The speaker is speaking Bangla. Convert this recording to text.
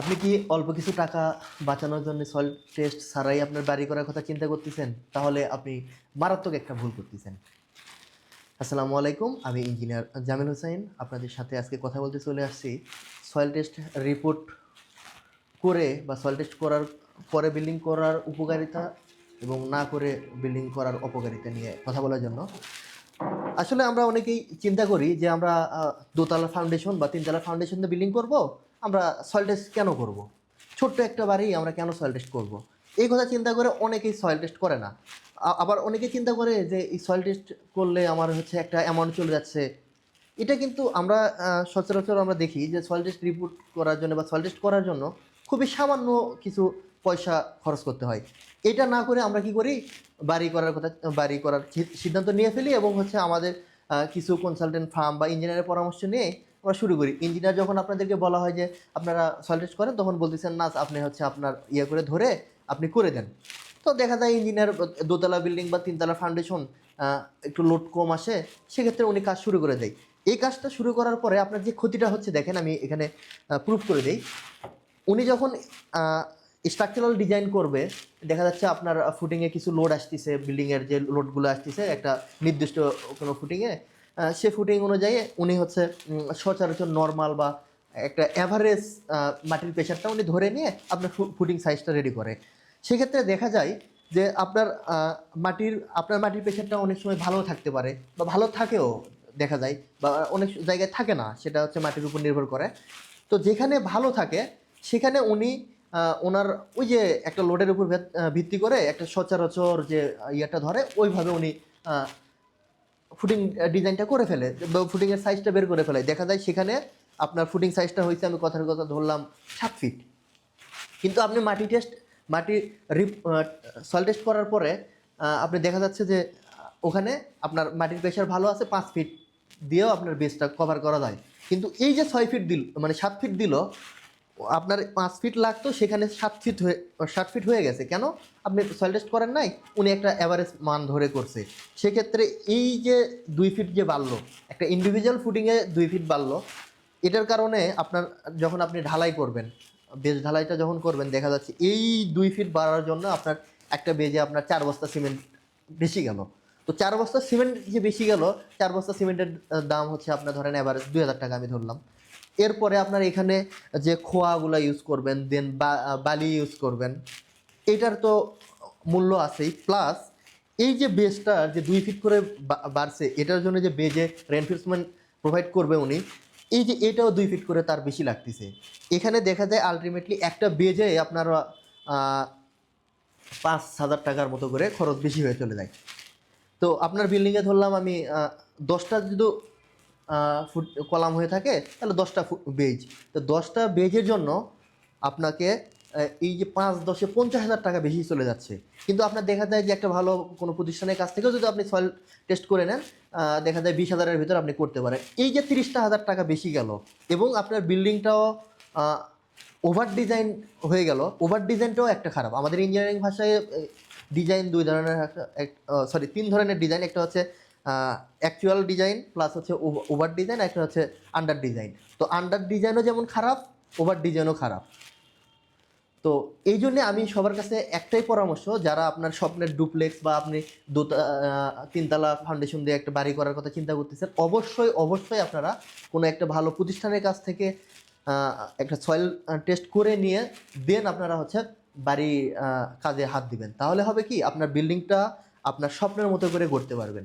আপনি কি অল্প কিছু টাকা বাঁচানোর জন্য সয়েল টেস্ট ছাড়াই আপনার বাড়ি করার কথা চিন্তা করতেছেন? তাহলে আপনি মারাত্মক একটা ভুল করতেছেন। আসসালামু আলাইকুম, আমি ইঞ্জিনিয়ার জামিল হোসেন। আপনাদের সাথে আজকে কথা বলতে চলে আসছি। সয়েল টেস্ট রিপোর্ট করে বা সয়েল টেস্ট করার পরে বিল্ডিং করার উপকারিতা এবং না করে বিল্ডিং করার অপকারিতা নিয়ে কথা বলার জন্য। আসলে আমরা অনেকেই চিন্তা করি যে আমরা দোতলা ফাউন্ডেশন বা তিনতলা ফাউন্ডেশন দিয়ে বিল্ডিং করব। আমরা সয়েল টেস্ট কেন করব? ছোট্ট একটা বাড়ি আমরা কেন সয়েল টেস্ট করব? এই কথা চিন্তা করে অনেকেই সয়েল টেস্ট করে না। আবার অনেকে চিন্তা করে যে এই সয়েল টেস্ট করলে আমার হচ্ছে একটা অ্যামাউন্ট চলে যাচ্ছে। এটা কিন্তু আমরা সচরাচর আমরা দেখি যে সয়েল টেস্ট রিপোর্ট করার জন্য বা সয়েল টেস্ট করার জন্য খুবই সামান্য কিছু পয়সা খরচ করতে হয়। এটা না করে আমরা কি করি? বাড়ি করার কথা, বাড়ি করার সিদ্ধান্ত নিয়ে ফেলি এবং হচ্ছে আমাদের কিছু কনসালটেন্ট ফার্ম বা ইঞ্জিনিয়ারের পরামর্শ নিয়ে আমরা শুরু করি। ইঞ্জিনিয়ার যখন আপনাদেরকে বলা হয় যে, আপনারা সয়েল টেস্ট করেন, তখন বলতেছেন, না, আপনি হচ্ছে আপনার ইয়ে করে ধরে আপনি করে দেন। তো দেখা যায় ইঞ্জিনিয়ার দোতলা বিল্ডিং বা তিনতলা ফাউন্ডেশন একটু লোড কম আসে, সেক্ষেত্রে উনি কাজ শুরু করে দেয়। এই কাজটা শুরু করার পরে আপনার যে ক্ষতিটা হচ্ছে, দেখেন আমি এখানে প্রুফ করে দেই। উনি যখন স্ট্রাকচারাল ডিজাইন করবে, দেখা যাচ্ছে আপনার ফুটিংয়ে কিছু লোড আসতেছে বিল্ডিংয়ের যে লোডগুলো আসতেছে, একটা নির্দিষ্ট কোনো ফুটিংয়ে সে ফুটিং অনুযায়ী উনি হচ্ছে সচরাচর নর্মাল বা একটা অ্যাভারেজ মাটির প্রেশারটা উনি ধরে নিয়ে আপনার ফুটিং সাইজটা রেডি করে। সেক্ষেত্রে দেখা যায় যে আপনার মাটির আপনার মাটির প্রেশারটা অনেক সময় ভালো থাকতে পারে বা ভালো থাকেও দেখা যায় বা অনেক জায়গায় থাকে না, সেটা হচ্ছে মাটির উপর নির্ভর করে। তো যেখানে ভালো থাকে, সেখানে উনি ওনার ওই যে একটা লোডের উপর ভেত- ভিত্তি করে একটা সচরাচর যে ইয়েটা ধরে, ওইভাবে উনি ফুটিং ডিজাইনটা করে ফেলে ফুটিংয়ের সাইজটা বের করে ফেলে। দেখা যায় সেখানে আপনার ফুটিং সাইজটা হয়েছে, আমি কথার কথা ধরলাম, সাত ফিট কিন্তু আপনি মাটি টেস্ট মাটি রিপ সয়েল টেস্ট করার পরে আপনি দেখা যাচ্ছে যে, ওখানে আপনার মাটির প্রেশার ভালো আছে পাঁচ ফিট দিয়েও আপনার বেসটা কভার করা যায়। কিন্তু এই যে ছয় ফিট দিল মানে সাত ফিট দিল আপনার পাঁচ ফিট লাগতো, সেখানে সাত ফিট হয়ে, সাত ফিট হয়ে গেছে। কেন? আপনি সয়েল টেস্ট করেন নাই? উনি একটা অ্যাভারেজ মান ধরে করছে। সেক্ষেত্রে এই যে দুই ফিট যে বাড়লো, একটা ইন্ডিভিজুয়াল ফুটিংয়ে দুই ফিট বাড়লো, এটার কারণে আপনার যখন আপনি ঢালাই করবেন বেজ ঢালাইটা যখন করবেন, দেখা যাচ্ছে এই দুই ফিট বাড়ার জন্য আপনার একটা বেজে আপনার চার বস্তা সিমেন্ট বেশি গেল। তো চার বস্তা সিমেন্ট যে বেশি গেল, চার বস্তা সিমেন্টের দাম হচ্ছে আপনার ধরেন অ্যাভারেজ দুই হাজার টাকা আমি ধরলাম। এরপরে আপনার এখানে যে খোয়াগুলো ইউজ করবেন দেন বালি ইউজ করবেন, এটার তো মূল্য আছেই। প্লাস এই যে বেজটা যে দুই ফিট করে বাড়ছে, এটার জন্য যে বেজে রেনফোর্সমেন্ট প্রোভাইড করবে উনি, এই যে এটাও দুই ফিট করে তার বেশি লাগতেছে। এখানে দেখা যায় আলটিমেটলি একটা বেজে আপনার পাঁচ হাজার টাকার মতো করে খরচ বেশি হয়ে চলে যায়। তো আপনার বিল্ডিংয়ে ধরলাম আমি দশটা যদি ফুট, কলাম হয়ে থাকে, তাহলে দশটা বেজ। তো দশটা বেজের জন্য আপনাকে এই যে পাঁচ দশে পঞ্চাশ হাজার টাকা বেশি চলে যাচ্ছে। কিন্তু আপনার দেখা যায় যে একটা ভালো কোনো প্রতিষ্ঠানের কাছ থেকেও যদি আপনি সয়েল টেস্ট করে নেন দেখা যায় বিশ হাজারের ভিতরে আপনি করতে পারেন। এই যে তিরিশটা হাজার টাকা বেশি গেল, এবং আপনার বিল্ডিংটাও ওভার ডিজাইন হয়ে গেল। ওভার ডিজাইনটাও একটা খারাপ। আমাদের ইঞ্জিনিয়ারিং ভাষায় ডিজাইন দুই ধরনের সরি তিন ধরনের ডিজাইন একটা হচ্ছে অ্যাকচুয়াল ডিজাইন প্লাস হচ্ছে ওভার ডিজাইন একটা হচ্ছে আন্ডার ডিজাইন তো আন্ডার ডিজাইনও যেমন খারাপ ওভার ডিজাইনও খারাপ। তো এই জন্যে আমি সবার কাছে একটাই পরামর্শ, যারা আপনার স্বপ্নের ডুপ্লেক্স বা আপনি দোতা তিনতলা ফাউন্ডেশন দিয়ে একটা বাড়ি করার কথা চিন্তা করতেছেন, অবশ্যই অবশ্যই আপনারা কোনো একটা ভালো প্রতিষ্ঠানের কাছ থেকে একটা সয়েল টেস্ট করে নিয়ে দেন আপনারা হচ্ছে বাড়ি কাজে হাত দিবেন। তাহলে হবে কি, আপনার বিল্ডিংটা আপনার স্বপ্নের মতো করে গড়তে পারবেন।